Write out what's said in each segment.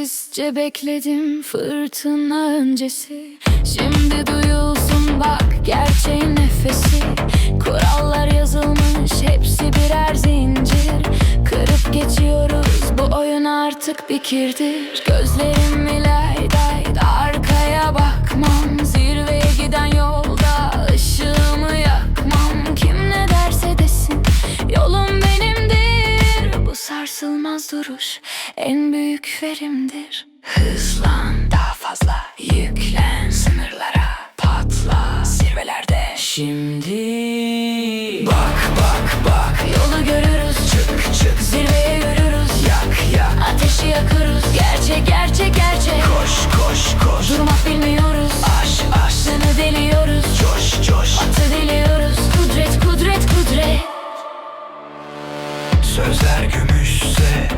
Sessizce bekledim fırtına öncesi. Şimdi duyulsun bak gerçeğin nefesi. Kurallar yazılmış hepsi birer zincir. Kırıp geçiyoruz bu oyun artık bir kirdir. Gözlerim ilaydaydı arkaya bakmam. Zirveye giden yolda ışığımı yakmam. Kim ne derse desin yolum benimdir. Bu sarsılmaz duruş en büyük verimdir. Hızlan daha fazla yüklen. Sınırlara Patla zirvelerde. Şimdi Bak bak bak. Yolu görürüz çık çık. Zirveye yürürüz yak yak. Ateşi yakıyoruz gerçek gerçek gerçek. Koş koş koş. Durmak bilmiyoruz. Aş aş. Sını deliyoruz. Coş coş. Atı diliyoruz Kudret kudret kudret. Sözler gümüşse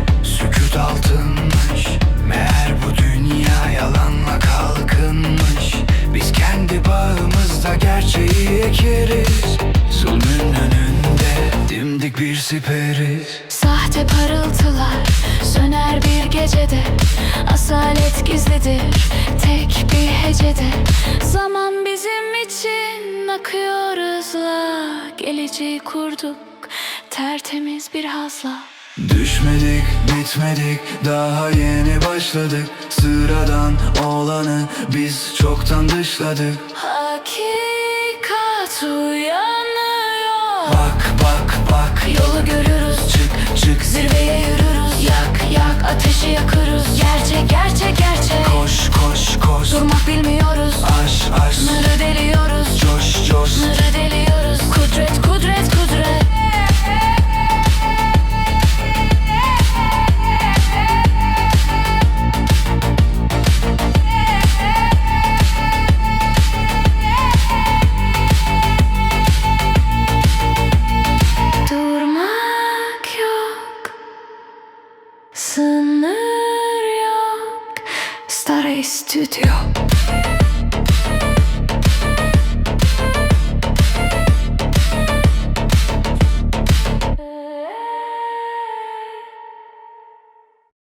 altınmış. Meğer bu dünya yalanla kalkınmış. Biz kendi bağımızda gerçeği ekeriz. Zulmün önünde dimdik bir siperiz. Sahte parıltılar söner bir gecede. Asalet gizlidir tek bir hecede. Zaman bizim için akıyor hızla. Geleceği kurduk tertemiz bir hazla. Düşmedik, bitmedik, daha yeni başladık. Sıradan olanı biz çoktan dışladık. Hakikat uyanıyor. Bak bak bak, Yolu görürüz çık çık Zirveye yürürüz. Yak yak ateşi Gerçek gerçek gerçek Sınır yok. Star Studio